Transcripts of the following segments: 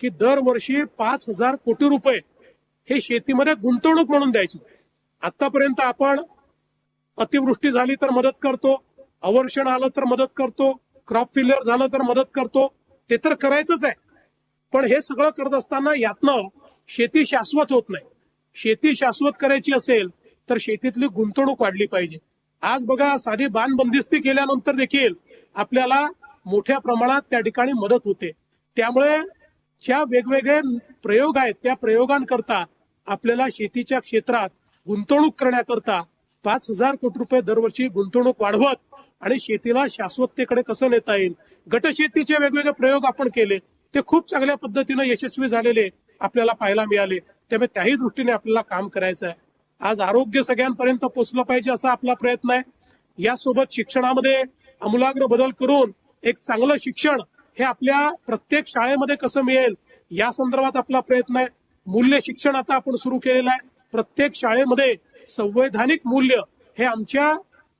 की दरवर्षी पाच हजार कोटी रुपये हे शेतीमध्ये गुंतवणूक म्हणून द्यायची. आतापर्यंत आपण अतिवृष्टी झाली तर मदत करतो अवर्षण आलं तर मदत करतो क्रॉप फेल्युअर झालं तर मदत करतो ते तर करायचंच आहे. पण हे सगळं करत असताना यातनं शेती शाश्वत होत नाही. शेती शाश्वत करायची असेल तर शेतीतली गुंतवणूक वाढली पाहिजे. आज बघा साधी बांध बंदिस्ती केल्यानंतर देखील आपल्याला मोठ्या प्रमाणात त्या ठिकाणी मदत होते. त्यामुळे ज्या वेगवेगळे प्रयोग आहेत त्या प्रयोगांकरता आपल्याला शेतीच्या क्षेत्रात गुंतवणूक करण्याकरता पाच हजार कोटी रुपये दरवर्षी गुंतवणूक वाढवत आणि शेतीला शाश्वततेकडे कसं नेता येईल गटशेतीचे वेगवेगळे प्रयोग आपण केले ते खूप चांगल्या पद्धतीनं यशस्वी झालेले आपल्याला पाहायला मिळाले. त्यामुळे त्याही दृष्टीने आपल्याला काम करायचं आहे. आज आरोग्य सगळ्यांपर्यंत पोचलं पाहिजे असा आपला प्रयत्न आहे. यासोबत शिक्षणामध्ये आमूलाग्र बदल करून एक चांगलं शिक्षण हे आपल्या प्रत्येक शाळेमध्ये कसं मिळेल या संदर्भात आपला प्रयत्न आहे. मूल्य शिक्षण आता आपण सुरू केलेलं आहे. प्रत्येक शाळेमध्ये संवैधानिक मूल्य हे आमच्या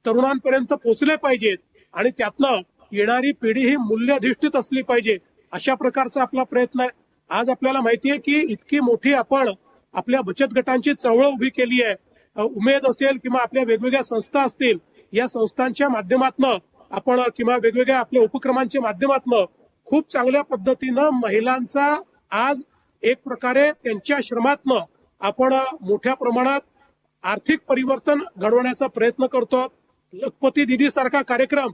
तरुणांपर्यंत पोहोचले पाहिजेत आणि त्यातनं येणारी पिढी ही मूल्यधिष्ठित असली पाहिजे अशा प्रकारचा आपला प्रयत्न आहे. आज आपल्याला माहिती आहे की इतकी मोठी आपण आपल्या बचत गटांची चळवळ उभी केली आहे. उमेद असेल किंवा आपल्या वेगवेगळ्या संस्था असतील या संस्थांच्या माध्यमातनं आपण किंवा वेगवेगळ्या आपल्या उपक्रमांच्या माध्यमातनं खूप चांगल्या पद्धतीनं महिलांचा आज एक प्रकारे त्यांच्या श्रमातनं आपण मोठ्या प्रमाणात आर्थिक परिवर्तन घडवण्याचा प्रयत्न करतो. लखपती दिदी सारखा कार्यक्रम.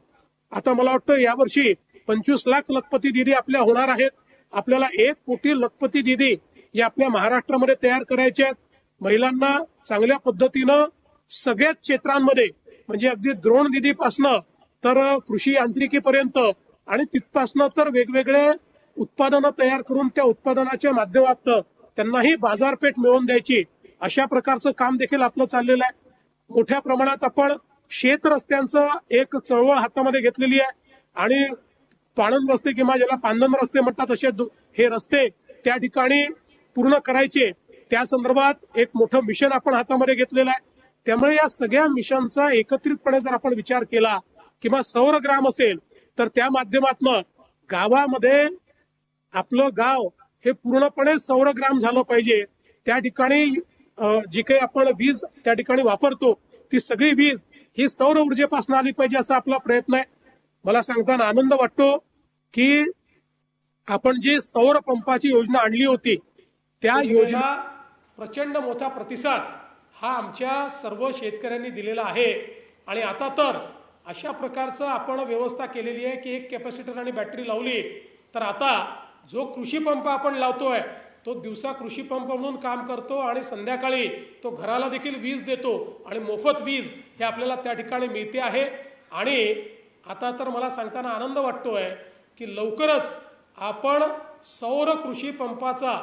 आता मला वाटतं यावर्षी पंचवीस लाख लखपती दिदी आपल्या होणार आहेत. आपल्याला एक कोटी लखपती दिदी या आपल्या महाराष्ट्रामध्ये तयार करायचे आहेत. महिलांना चांगल्या पद्धतीनं सगळ्याच क्षेत्रांमध्ये म्हणजे अगदी द्रोण दिदीपासनं तर कृषी यांत्रिकीपर्यंत आणि तिथपासनं तर वेगवेगळे उत्पादनं तयार करून त्या उत्पादनाच्या माध्यमातून त्यांनाही बाजारपेठ मिळवून द्यायची अशा प्रकारचं काम देखील आपलं चाललेलं आहे. मोठ्या प्रमाणात आपण शेत रस्त्यांचं एक चळवळ हातामध्ये घेतलेली आहे. आणि पाणंद रस्ते किंवा ज्याला पांदन रस्ते म्हणतात असे हे रस्ते त्या ठिकाणी पूर्ण करायचे. त्या संदर्भात एक मोठं मिशन आपण हातामध्ये घेतलेलं आहे. त्यामुळे या सगळ्या मिशनचा एकत्रितपणे जर आपण विचार केला किंवा सौर ग्राम असेल तर त्या माध्यमातनं गावामध्ये आपलं गाव हे पूर्णपणे सौर ग्राम झालं पाहिजे. त्या ठिकाणी जी काही आपण वीज त्या ठिकाणी वापरतो ती सगळी वीज ही सौर ऊर्जेपासून आली पाहिजे असा आपला प्रयत्न आहे. मला सांगताना आनंद वाटतो की आपण जी सौर पंपाची योजना आणली होती त्या योजना प्रचंड मोठा प्रतिसाद हा आमच्या सर्व शेतकऱ्यांनी दिलेला आहे. आणि आता तर अशा प्रकारचं आपण व्यवस्था केलेली आहे की एक कॅपॅसिटर आणि बॅटरी लावली तर आता जो कृषी पंप आपण लावतोय तो दिवसा कृषी पंप म्हणून काम करतो आणि संध्याकाळी तो घराला देखील वीज देतो आणि मोफत वीज हे आपल्याला त्या ठिकाणी मिळते आहे. आणि आता तर मला सांगताना आनंद वाटतोय की लवकरच आपण सौर कृषी पंपाचा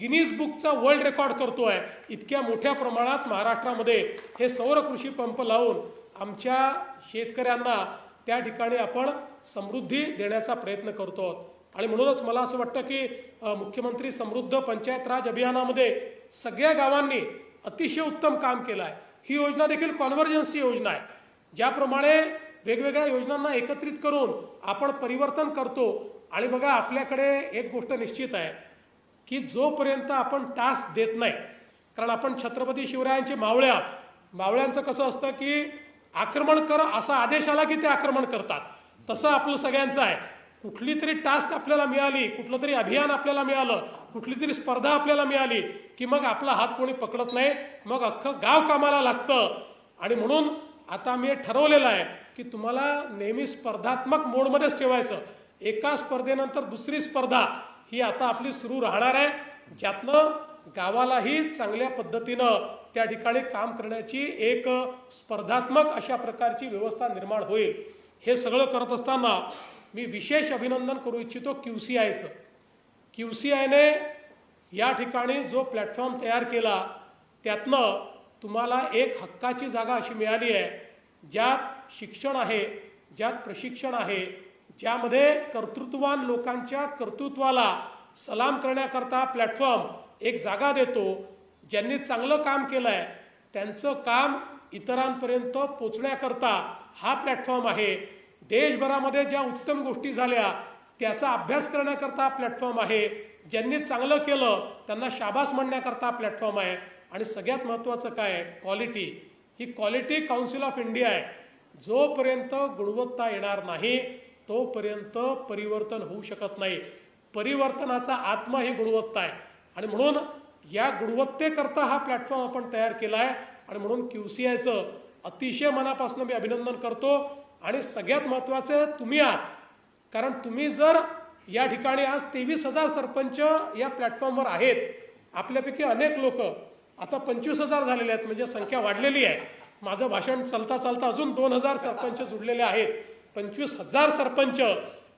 गिनीज बुकचा वर्ल्ड रेकॉर्ड करतोय. इतक्या मोठ्या प्रमाणात महाराष्ट्रामध्ये हे सौर कृषी पंप लावून आमच्या शेतकऱ्यांना त्या ठिकाणी आपण समृद्धी देण्याचा प्रयत्न करतो आणि म्हणूनच मला असं वाटतं की मुख्यमंत्री समृद्ध पंचायत राज अभियानामध्ये सगळ्या गावांनी अतिशय उत्तम काम केलं आहे ही योजना देखील कॉन्व्हर्जन्सची योजना आहे. ज्याप्रमाणे वेगवेगळ्या योजनांना एकत्रित करून आपण परिवर्तन करतो. आणि बघा आपल्याकडे एक गोष्ट निश्चित आहे की जोपर्यंत आपण टास्क देत नाही कारण आपण छत्रपती शिवरायांचे मावळ्या मावळ्यांचं कसं असतं की आक्रमण कर असा आदेश आला की ते आक्रमण करतात. तसं आपलं सगळ्यांचं आहे. कुठली तरी टास्क आपल्याला मिळाली कुठलं तरी अभियान आपल्याला मिळालं कुठली तरी स्पर्धा आपल्याला मिळाली की मग आपला हात कोणी पकडत नाही मग अख्खं गाव कामाला लागतं. आणि म्हणून आता मी ठरवलेलं आहे की तुम्हाला नेहमी स्पर्धात्मक मोडमध्येच ठेवायचं. एका स्पर्धेनंतर दुसरी स्पर्धा ही आता आपली सुरू राहणार आहे. ज्यातनं गावालाही चांगल्या पद्धतीनं त्या ठिकाणी काम करण्याची एक स्पर्धात्मक अशा प्रकारची व्यवस्था निर्माण होईल. हे सगळं करत असताना मी विशेष अभिनंदन करू इच्छितो क्यू सी आयचं क्यू सी आयने या ठिकाणी जो प्लॅटफॉर्म तयार केला त्यातनं तुम्हाला एक हक्काची जागा अशी मिळाली आहे. ज्यात शिक्षण आहे ज्यात प्रशिक्षण आहे ज्यामध्ये कर्तृत्ववान लोकांच्या कर्तृत्वाला सलाम करण्याकरता प्लॅटफॉर्म एक जागा देतो ज्यांनी चांगलं काम केलं आहे त्यांचं काम इतरांपर्यंत पोचण्याकरता हा प्लॅटफॉर्म आहे. देशभरामध्ये ज्या उत्तम गोष्टी झाल्या त्याचा अभ्यास करण्याकरता प्लॅटफॉर्म आहे. ज्यांनी चांगलं केलं त्यांना शाबास म्हणण्याकरता प्लॅटफॉर्म आहे. आणि सगळ्यात महत्त्वाचं काय आहे? क्वालिटी ही क्वालिटी काउन्सिल ऑफ इंडिया आहे. जोपर्यंत गुणवत्ता येणार नाही तोपर्यंत परिवर्तन होऊ शकत नाही. परिवर्तनाचा आत्मा ही गुणवत्ता आहे. आणि म्हणून या गुणवत्तेकरता हा प्लॅटफॉर्म आपण तयार केला आहे आणि म्हणून क्यू सी आयचं अतिशय मनापासून मी अभिनंदन करतो. आणि सगळ्यात महत्त्वाचं तुम्ही आहात. कारण तुम्ही जर या ठिकाणी आज तेवीस हजार सरपंच या प्लॅटफॉर्मवर आहेत. आपल्यापैकी अनेक लोक आता पंचवीस हजार झालेले आहेत म्हणजे संख्या वाढलेली आहे. माझं भाषण चालता चालता अजून दोन हजार सरपंच जुडलेले आहेत. पंचवीस हजार सरपंच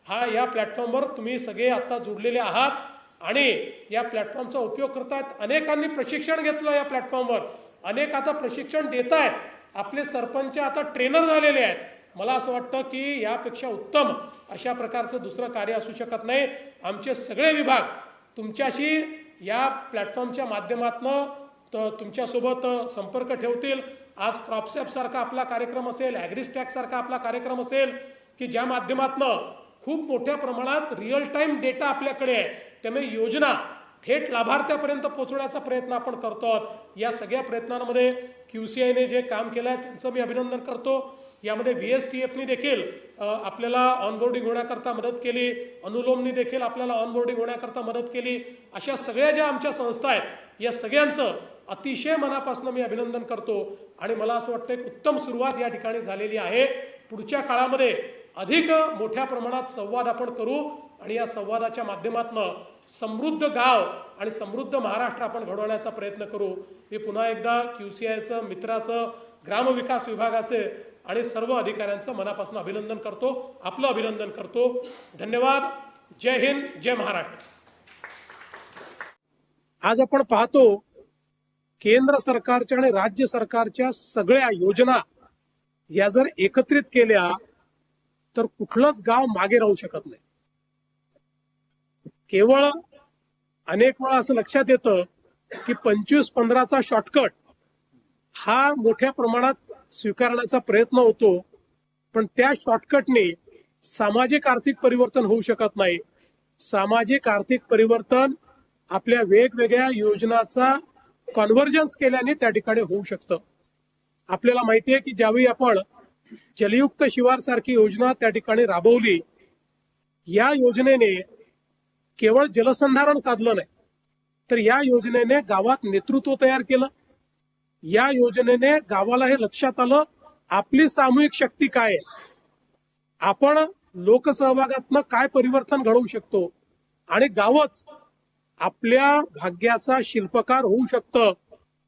हा या प्लॅटफॉर्मवर तुम्ही सगळे आता जुडलेले आहात. आणि या प्लॅटफॉर्मचा उपयोग करतात. अनेकांनी प्रशिक्षण घेतलं या प्लॅटफॉर्मवर अनेक आता प्रशिक्षण देत आहेत आपले सरपंच आता ट्रेनर झालेले आहेत. मला असं वाटतं की यापेक्षा उत्तम अशा प्रकारचं दुसरं कार्य असू शकत नाही. आमचे सगळे विभाग तुमच्याशी या प्लॅटफॉर्मच्या माध्यमातनं त- तुमच्यासोबत संपर्क ठेवतील. आज क्रॉपसॅप सारखा आपला कार्यक्रम असेल ॲग्रिस्टॅक सारखा आपला कार्यक्रम असेल की ज्या माध्यमातनं खूप मोठ्या प्रमाणात रिअल टाईम डेटा आपल्याकडे आहे. त्यामुळे योजना थेट लाभार्थ्यापर्यंत पोहोचवण्याचा प्रयत्न आपण करतो आहोत या सगळ्या प्रयत्नांमध्ये क्यू सी आयने जे काम केलं आहे त्यांचं मी अभिनंदन करतो. यामध्ये व्ही एस टी एफनी देखील आपल्याला ऑनबोर्डिंग होण्याकरता मदत केली. अनुलोमनी देखील आपल्याला ऑनबोर्डिंग होण्याकरता मदत केली. अशा सगळ्या ज्या आमच्या संस्था आहेत या सगळ्यांचं अतिशय मनापासून मी अभिनंदन करतो. आणि मला असं वाटतं एक उत्तम सुरुवात या ठिकाणी झालेली आहे. पुढच्या काळामध्ये अधिक मोठ्या प्रमाणात संवाद आपण करू. आणि या संवादाच्या माध्यमातून समृद्ध गाव आणि समृद्ध महाराष्ट्र आपण घडवण्याचा प्रयत्न करू. मी पुन्हा एकदा क्यू सी आयचं मित्राचं ग्रामविकास विभागाचे आणि सर्व अधिकाऱ्यांचं मनापासून अभिनंदन करतो. आपलं अभिनंदन करतो. धन्यवाद. जय हिंद जय महाराष्ट्र. आज आपण पाहतो केंद्र सरकारच्या आणि राज्य सरकारच्या सगळ्या योजना या जर एकत्रित केल्या तर कुठलंच गाव मागे राहू शकत नाही. केवळ अनेक वेळा असं लक्षात येतं की पंचवीस पंधराचा शॉर्टकट हा मोठ्या प्रमाणात स्वीकारण्याचा प्रयत्न होतो पण त्या शॉर्टकटने सामाजिक आर्थिक परिवर्तन होऊ शकत नाही. सामाजिक आर्थिक परिवर्तन आपल्या वेगवेगळ्या योजनाचा कॉन्व्हर्जन्स केल्याने त्या ठिकाणी होऊ शकतं. आपल्याला माहिती आहे की ज्यावेळी आपण जलयुक्त शिवार सारखी योजना त्या ठिकाणी राबवली या योजनेने केवळ जलसंधारण साधलं नाही तर या योजनेने गावात नेतृत्व तयार केलं. या योजनेने गावाला हे लक्षात आलं आपली सामूहिक शक्ती काय आहे? आपण लोकसहभागातनं काय परिवर्तन घडवू शकतो? आणि गावच आपल्या भाग्याचा शिल्पकार होऊ शकतं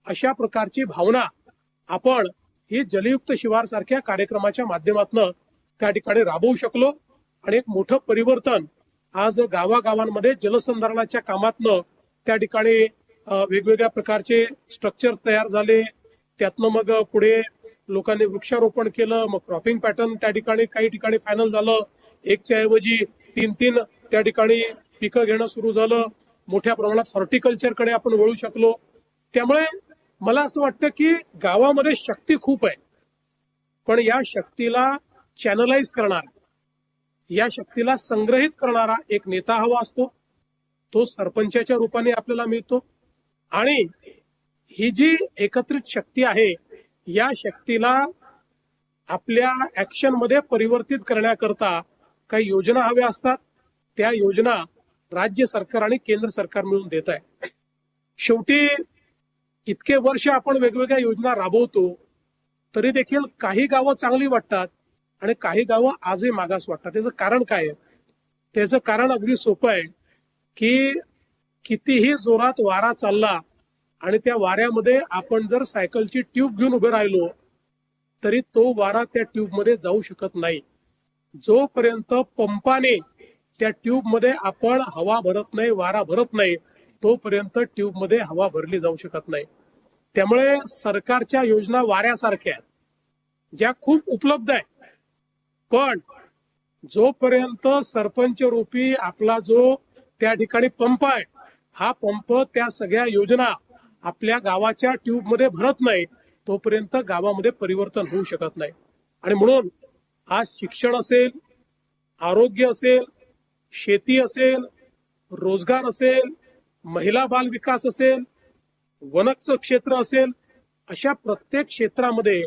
अशा प्रकारची भावना आपण ही जलयुक्त शिवार सारख्या कार्यक्रमाच्या माध्यमातून त्या ठिकाणी राबवू शकलो. आणि एक मोठं परिवर्तन आज गावागावांमध्ये जलसंधारणाच्या कामातनं त्या ठिकाणी वेगवेगळ्या प्रकारचे स्ट्रक्चर तयार झाले. त्यातनं मग पुढे लोकांनी वृक्षारोपण केलं मग क्रॉपिंग पॅटर्न त्या ठिकाणी काही ठिकाणी फायनल झालं. एकच्या ऐवजी तीन तीन त्या ठिकाणी पिकं घेणं सुरू झालं. मोठ्या प्रमाणात हॉर्टिकल्चरकडे आपण वळू शकलो. त्यामुळे मला असं वाटतं की गावामध्ये शक्ती खूप आहे. पण या शक्तीला चॅनलाइज करणार या शक्तीला संग्रहित करणारा एक नेता हवा असतो. तो सरपंचाच्या रूपाने आपल्याला मिळतो. आणि ही जी एकत्रित शक्ती आहे या शक्तीला आपल्या ऍक्शनमध्ये परिवर्तित करण्याकरता काही योजना हव्या असतात. त्या योजना राज्य सरकार आणि केंद्र सरकार मिळून देत आहे. शेवटी इतके वर्ष आपण वेगवेगळ्या योजना राबवतो तरी देखील काही गावं चांगली वाटतात आणि काही गावं आजही मागास वाटतात. त्याचं कारण काय आहे? त्याचं कारण अगदी सोपं आहे की कितीही जोरात वारा चालला आणि त्या वाऱ्यामध्ये आपण जर सायकलची ट्यूब घेऊन उभे राहिलो तरी तो वारा त्या ट्यूबमध्ये जाऊ शकत नाही. जोपर्यंत पंपाने त्या ट्यूबमध्ये आपण हवा भरत नाही वारा भरत नाही तोपर्यंत ट्यूबमध्ये हवा भरली जाऊ शकत नाही. त्यामुळे सरकारच्या योजना वाऱ्यासारख्या आहेत ज्या खूप उपलब्ध आहेत. पण जोपर्यंत सरपंच रूपी आपला जो त्या ठिकाणी पंप आहे हा पंप त्या सगळ्या योजना आपल्या गावाच्या ट्यूबमध्ये भरत नाही तोपर्यंत गावामध्ये परिवर्तन होऊ शकत नाही. आणि म्हणून आज शिक्षण असेल आरोग्य असेल शेती असेल रोजगार असेल महिला बाल विकास असेल वनचं क्षेत्र असेल अशा प्रत्येक क्षेत्रामध्ये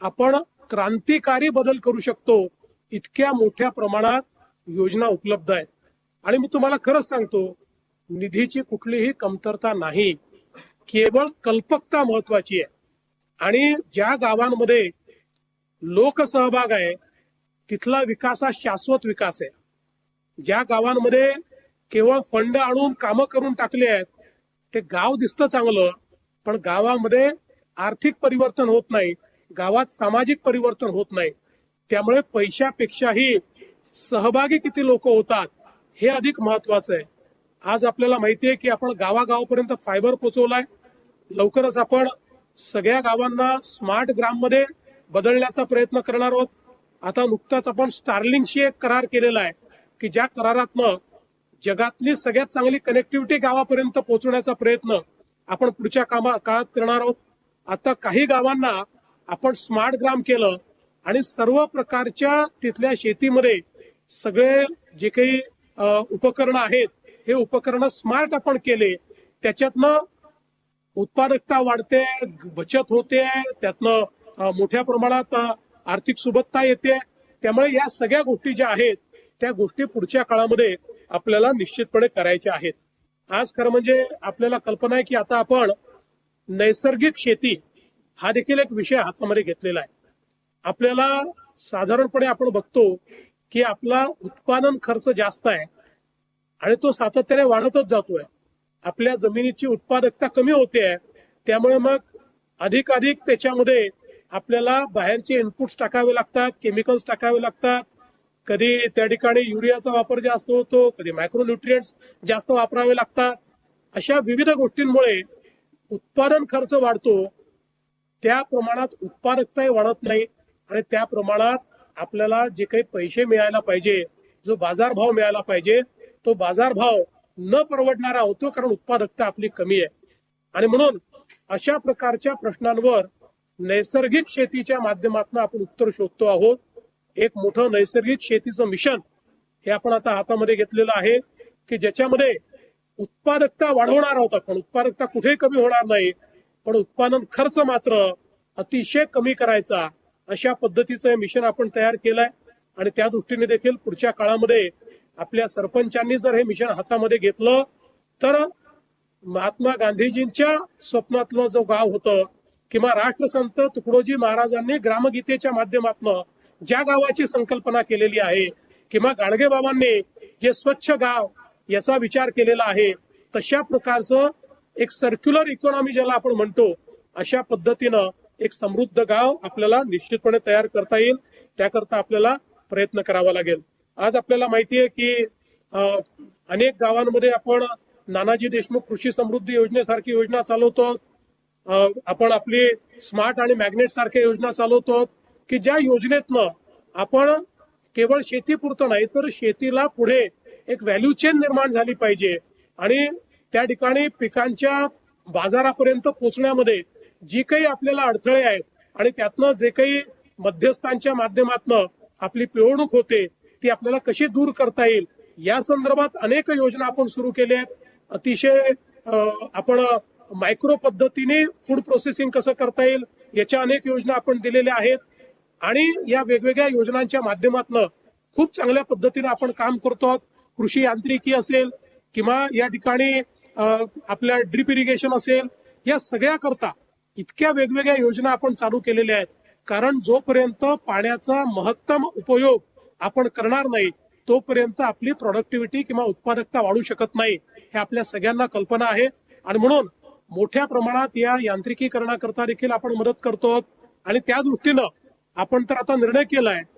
आपण क्रांतिकारी बदल करू शकतो इतक्या मोठ्या प्रमाणात योजना उपलब्ध आहेत. आणि मी तुम्हाला खरंच सांगतो निधीची कुठलीही कमतरता नाही. केवळ कल्पकता महत्वाची आहे. आणि ज्या गावांमध्ये लोकसहभाग आहे तिथला विकास हा शाश्वत विकास आहे. ज्या गावांमध्ये केवळ फंड आणून कामं करून टाकले आहेत ते गाव दिसतं चांगलं पण गावामध्ये आर्थिक परिवर्तन होत नाही. गावात सामाजिक परिवर्तन होत नाही. त्यामुळे पैशापेक्षाही सहभागी किती लोक होतात हे अधिक महत्वाचं आहे. आज आपल्याला माहिती आहे की आपण गावागावापर्यंत फायबर पोहोचवलाय लवकरच आपण सगळ्या गावांना स्मार्ट ग्राममध्ये बदलण्याचा प्रयत्न करणार आहोत. आता नुकताच आपण स्टार्लिंगशी एक करार केलेला आहे की ज्या करारातनं जगातली सगळ्यात चांगली कनेक्टिव्हिटी गावापर्यंत पोहोचवण्याचा प्रयत्न आपण पुढच्या कामा काळात करणार आहोत. आता काही गावांना आपण स्मार्ट ग्राम केलं आणि सर्व प्रकारच्या तिथल्या शेतीमध्ये सगळे जे काही उपकरणं आहेत हे उपकरणं स्मार्ट आपण केले. त्याच्यातनं उत्पादकता वाढते बचत होते त्यातनं मोठ्या प्रमाणात आर्थिक सुबत्ता येते. त्यामुळे या सगळ्या गोष्टी ज्या आहेत त्या गोष्टी पुढच्या काळामध्ये आपल्याला निश्चितपणे करायच्या आहेत. आज खरं म्हणजे आपल्याला कल्पना आहे की आता आपण नैसर्गिक शेती हा देखील एक विषय हातामध्ये घेतलेला आहे. आपल्याला साधारणपणे आपण बघतो की आपला उत्पादन खर्च जास्त आहे आणि तो सातत्याने वाढतच जातोय. आपल्या जमिनीची उत्पादकता कमी होते आहे. त्यामुळे मग अधिकाधिक त्याच्यामध्ये आपल्याला बाहेरचे इनपुट्स टाकावे लागतात केमिकल्स टाकावे लागतात. कधी त्या ठिकाणी युरियाचा वापर जास्त होतो कधी मायक्रोन्युट्रियन्ट्स जास्त वापरावे लागतात. अशा विविध गोष्टींमुळे उत्पादन खर्च वाढतो त्या प्रमाणात उत्पादकताही वाढत नाही आणि त्या प्रमाणात आपल्याला जे काही पैसे मिळायला पाहिजे जो बाजारभाव मिळायला पाहिजे तो बाजारभाव न परवडणारा होतो कारण उत्पादकता आपली कमी आहे. आणि म्हणून अशा प्रकारच्या प्रश्नांवर नैसर्गिक शेतीच्या माध्यमातून आपण उत्तर शोधतो आहोत. एक मोठं नैसर्गिक शेतीचं मिशन हे आपण आता हातामध्ये घेतलेलं आहे की ज्याच्यामध्ये उत्पादकता वाढवणार आहोत आपण. उत्पादकता कुठेही कमी होणार नाही. पण उत्पादन खर्च मात्र अतिशय कमी करायचा अशा पद्धतीचं हे मिशन आपण तयार केलंय. आणि त्या दृष्टीने देखील पुढच्या काळामध्ये आपल्या सरपंचांनी जर हे मिशन हातामध्ये घेतलं तर महात्मा गांधीजींच्या स्वप्नातलं जो गाव होतं किंवा राष्ट्रसंत तुकडोजी महाराजांनी ग्रामगीतेच्या माध्यमातून ज्या गावाची संकल्पना केलेली आहे किंवा गाडगे बाबांनी जे स्वच्छ गाव याचा विचार केलेला आहे तशा प्रकारचं एक सर्क्युलर इकॉनॉमी ज्याला आपण म्हणतो अशा पद्धतीनं एक समृद्ध गाव आपल्याला निश्चितपणे तयार करता येईल. त्याकरता आपल्याला प्रयत्न करावा लागेल. आज आपल्याला माहिती आहे की अनेक गावांमध्ये आपण नानाजी देशमुख कृषी समृद्धी योजनेसारखी योजना चालवतो. आपण आपली स्मार्ट आणि मॅग्नेट सारख्या योजना चालवतो की ज्या योजनेतनं आपण केवळ शेतीपुरतं नाही तर शेतीला पुढे एक व्हॅल्यू चेन निर्माण झाली पाहिजे. आणि त्या ठिकाणी पिकांच्या बाजारापर्यंत पोचण्यामध्ये जी काही आपल्याला अडथळे आहेत आणि त्यातनं जे काही मध्यस्थांच्या माध्यमातनं आपली पिळवणूक होते ती आपल्याला कशी दूर करता येईल या संदर्भात अनेक योजना आपण सुरू केल्या आहेत अतिशय आपण मायक्रो पद्धतीने फूड प्रोसेसिंग कसं करता येईल याच्या अनेक योजना आपण दिलेल्या आहेत आणि या वेगवेगळ्या योजनांच्या माध्यमातून खूप चांगल्या पद्धतीने आपण काम करतो आहोत. कृषी यांत्रिकी असेल किंवा या ठिकाणी आपल्या ड्रिप इरिगेशन असेल या सगळ्या करता इतक्या वेगवेगळ्या योजना आपण चालू केलेल्या आहेत. कारण जोपर्यंत पाण्याचा महत्तम उपयोग आपण करणार नाही तोपर्यंत आपली प्रोडक्टिव्हिटी किंवा उत्पादकता वाढू शकत नाही हे आपल्या सगळ्यांना कल्पना आहे. आणि म्हणून मोठ्या प्रमाणात या यांत्रिकीकरणाकरता देखील आपण मदत करतो आहोत. आणि त्या दृष्टीनं आपण तर आता निर्णय केलाय